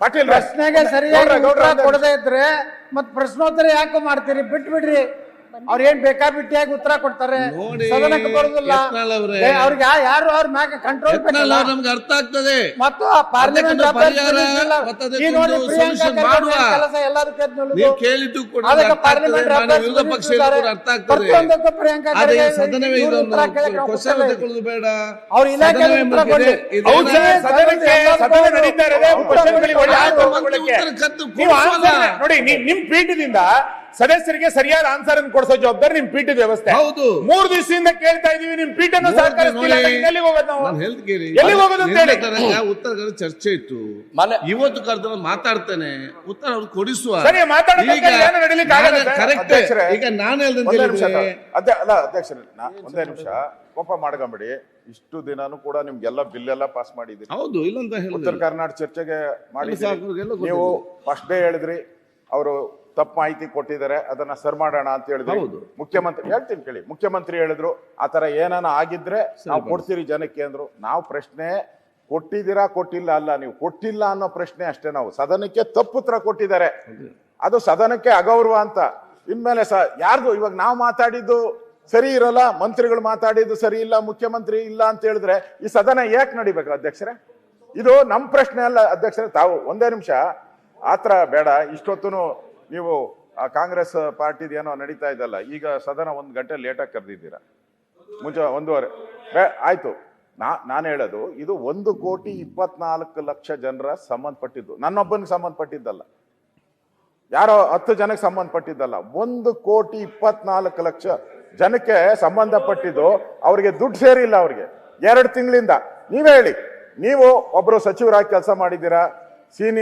ಪಾಟೀಲ್ ಪ್ರಶ್ನೆಗೆ ಸರಿಯಾಗಿ ಉತ್ತರ ಕೊಡದೇ ಇದ್ರೆ ಮತ್ತೆ ಪ್ರಶ್ನೋತ್ತರ ಯಾಕೆ ಮಾಡ್ತೀರಿ? ಬಿಟ್ಬಿಡ್ರಿ. ಅವ್ರ ಏನ್ ಬೇಕಾಬಿಟ್ಟಿಯಾಗಿ ಉತ್ತರ ಕೊಡ್ತಾರೆ ನೋಡಿ, ಸದನಕ್ಕೆ ಬರೋದಿಲ್ಲ ಯತ್ನಾಳ್ ಅವ್ರೆ. ಅವ್ರಿಗೆ ಯಾ- ಯಾರು ಅವ್ರ ಮ್ಯಾಗ ಕಂಟ್ರೋಲ್ ಯತ್ನಾಳ್ ಅವ್ರು ನಮ್ಗೆ ಅರ್ಥ ಆಗ್ತದೆ ಮತ್ತು ಆ ಪಾರ್ಲಿಮೆಂಟ್ ಅದಕ್ಕೊಂದು ಪರಿಹಾರ ಮತ್ತು ಈಗ ನೋಡಿ ಅದಕ್ಕೊಂದು ಪ್ರಿಯಾಂಕಾ solution ಖರ್ಗೆ ಮಾಡುವ. ಕೆಲಸ ಎಲ್ಲದಕ್ಕೂ ಎದ್ದು ನಿಲ್ಲುದು. ನೀವು ಕೇಳಿದ್ದು ಕೂಡ ಅದಕ್ಕೆ ಅರ್ಥ ಪಾರ್ಲಿಮೆಂಟ್ ಆಗ್ತದೆ, ಮಾನ್ಯ ವಿರೋಧ ಪಕ್ಷ ಕೂಡ ಅರ್ಥ ಆಗ್ತದೆ ಪ್ರತಿಯೊಂದಕ್ಕೂ ಪ್ರಿಯಾಂಕಾ ಅದೇ ಖರ್ಗೆ ಸದನವೇ ಇವ್ರು ಉತ್ತರ ಕೇಳಕ್ಕೆ ನಾವು ಕ್ವಶನ್ ಕೂತ್ಕೊಳ್ಳಿ. ತಗೊಳ್ಳೋದು ಬೇಡ ಅವ್ರ ಇಲಾಖೆ ಸದನವೇ ಉತ್ತರ ಮುಗಿದೆ. ಕೊಡ್ಲಿ. ಇದೆಲ್ಲ ಹೌದು ಸರ್, ಸದನಕ್ಕೆ ಸದನ ನಡೀತಾ ಇರೋದೇ ಕ್ವಶನ್ಗಳಿಗೆ ಒಳ್ಳೆ ಆನ್ಸರ್ ಮಂತ್ರಿ ತಗೊಳ್ಳಕ್ಕೆ. ಉತ್ತರ ಕದ್ದು ನೀವು ಕೊಡ್ಸೋಲ್ಲ. ನೋಡಿ ನಿಮ್ ಪೀಠದಿಂದ ಸದಸ್ಯರಿಗೆ ಸರಿಯಾದ ಆನ್ಸರ್ ಅನ್ನು ಕೊಡಿಸೋ ಜವಾಬ್ದಾರಿ ನಿಮ್ ಪೀಠದ ವ್ಯವಸ್ಥೆ. ಹೌದು. ಮೂರು ದಿವಸದಿಂದ ಕೇಳ್ತಾ ಇದೀವಿ ನಿಮ್ ಪೀಠ ಸಹಕರಿಸ್ತಿಲ್ಲ ಎಲ್ಲಿಗೆ ಹೋಗೋದು ನಾವು. ಎಲ್ಲಿಗೆ ಹೋಗೋದು ಅಂತ ಹೇಳಿ? ಉತ್ತರ ಚರ್ಚೆ ಇತ್ತು. ಇವತ್ತು ಕರೆದ ಮಾತಾಡ್ತೇನೆ. ಉತ್ತರ ಅವ್ರು ಕೊಡಿಸುವ. ಸರಿ, ಮಾತಾಡಲಿಕ್ಕೆ ಏನು ಆಗಲ್ಲ ಕರೆಕ್ಟ್ ಈಗ ನಾನು ಹೇಳ್ದಂತ ಒಂದೇ ನಿಮಿಷ ಹೇಳಿದ್ರೆ ಅಧ್ಯ ಅಲ್ಲ ಅಧ್ಯಕ್ಷರೇ ನಾ- ಒಂದೇ ನಿಮಿಷ. ಕೋಪ ಮಾಡ್ಕೊಂಬಿಡಿ. ಇಷ್ಟು ದಿನಾನು ಕೂಡ ನಿಮ್ಗೆಲ್ಲ ಬಿಲ್ ಎಲ್ಲ ಪಾಸ್ ಮಾಡಿದ್ರಿ ಹೌದು ಇಲ್ಲಂತ ಉತ್ತರ ಕರ್ನಾಟಕ ಚರ್ಚೆಗೆ ಮಾಡಿ ನೀವು ಫಸ್ಟ್ ಡೇ ಹೇಳಿದ್ರಿ. ಅವರು ತಪ್ಪು ಮಾಹಿತಿ ಕೊಟ್ಟಿದ್ದಾರೆ ಅದನ್ನ ಸರ್ ಮಾಡೋಣ ಅಂತ ಹೇಳಿದ್ರು. ಹೌದು. ಮುಖ್ಯಮಂತ್ರಿ ಹೇಳ್ತೀನಿ ಕೇಳಿ ಮುಖ್ಯಮಂತ್ರಿ ಹೇಳಿದ್ರು ಆತರ ಏನಾನ ಆಗಿದ್ರೆ ನಾವು ಕೊಡ್ತೀರಿ ಜನಕ್ಕೆ ಅಂದ್ರು. ನಾವು ಪ್ರಶ್ನೆ ಕೊಟ್ಟಿದ್ದೀರಾ ಕೊಟ್ಟಿಲ್ಲ ಅಲ್ಲ ನೀವು ಕೊಟ್ಟಿಲ್ಲ ಅನ್ನೋ ಪ್ರಶ್ನೆ ಅಷ್ಟೇ ನಾವು. ಸದನಕ್ಕೆ ತಪ್ಪುತ್ರ ಕೊಟ್ಟಿದ್ದಾರೆ. ಅದು ಸದನಕ್ಕೆ ಅಗೌರವ ಅಂತ. ಇನ್ಮೇಲೆ ಸ ಯಾರ್ದು? ಇವಾಗ ನಾವು ಮಾತಾಡಿದ್ದು ಸರಿ ಇರಲ್ಲ ಮಂತ್ರಿಗಳು ಮಾತಾಡಿದ್ದು ಸರಿ ಇಲ್ಲ ಮುಖ್ಯಮಂತ್ರಿ ಇಲ್ಲ ಅಂತ ಹೇಳಿದ್ರೆ ಈ ಸದನ ಯಾಕೆ ನಡಿಬೇಕು ಅಧ್ಯಕ್ಷರೇ? ಇದು ನಮ್ಮ ಪ್ರಶ್ನೆ ಅಲ್ಲ ಅಧ್ಯಕ್ಷರೇ ತಾವು ಒಂದೇ ನಿಮಿಷ. ಆತರ ಬೇಡ ಇಷ್ಟೊತ್ತೂ ನೀವು ಆ ಕಾಂಗ್ರೆಸ್ ಪಾರ್ಟಿದ ಏನೋ ನಡೀತಾ ಇದ್ದಲ್ಲ ಈಗ ಸದನ ಒಂದು ಗಂಟೆ ಲೇಟಾಗಿ ಕರೆದಿದ್ದೀರಾ? ಮುಂಚೆ ಒಂದೂವರೆ. ಆಯ್ತು. ನಾ, ನಾನು ಹೇಳೋದು, ಇದು ಒಂದು ಕೋಟಿ ಇಪ್ಪತ್ನಾಲ್ಕು ಲಕ್ಷ ಜನರ ಸಂಬಂಧಪಟ್ಟಿದ್ದು. ನನ್ನೊಬ್ಬನಿಗೆ ಸಂಬಂಧಪಟ್ಟಿದ್ದಲ್ಲ. ಯಾರೋ ಹತ್ತು ಜನಕ್ಕೆ ಸಂಬಂಧಪಟ್ಟಿದ್ದಲ್ಲ. ಒಂದು ಕೋಟಿ ಇಪ್ಪತ್ನಾಲ್ಕು ಲಕ್ಷ ಜನಕ್ಕೆ ಸಂಬಂಧಪಟ್ಟಿದ್ದು, ಅವರಿಗೆ ದುಡ್ಡು ಸೇರಿಲ್ಲ ಅವ್ರಿಗೆ. ಎರಡು ತಿಂಗಳಿಂದ. ನೀವೇ ಹೇಳಿ. ನೀವು ಒಬ್ಬರು ಸಚಿವರಾಗಿ ಕೆಲಸ ಮಾಡಿದ್ದೀರಾ? ಸೀನಿಯರ್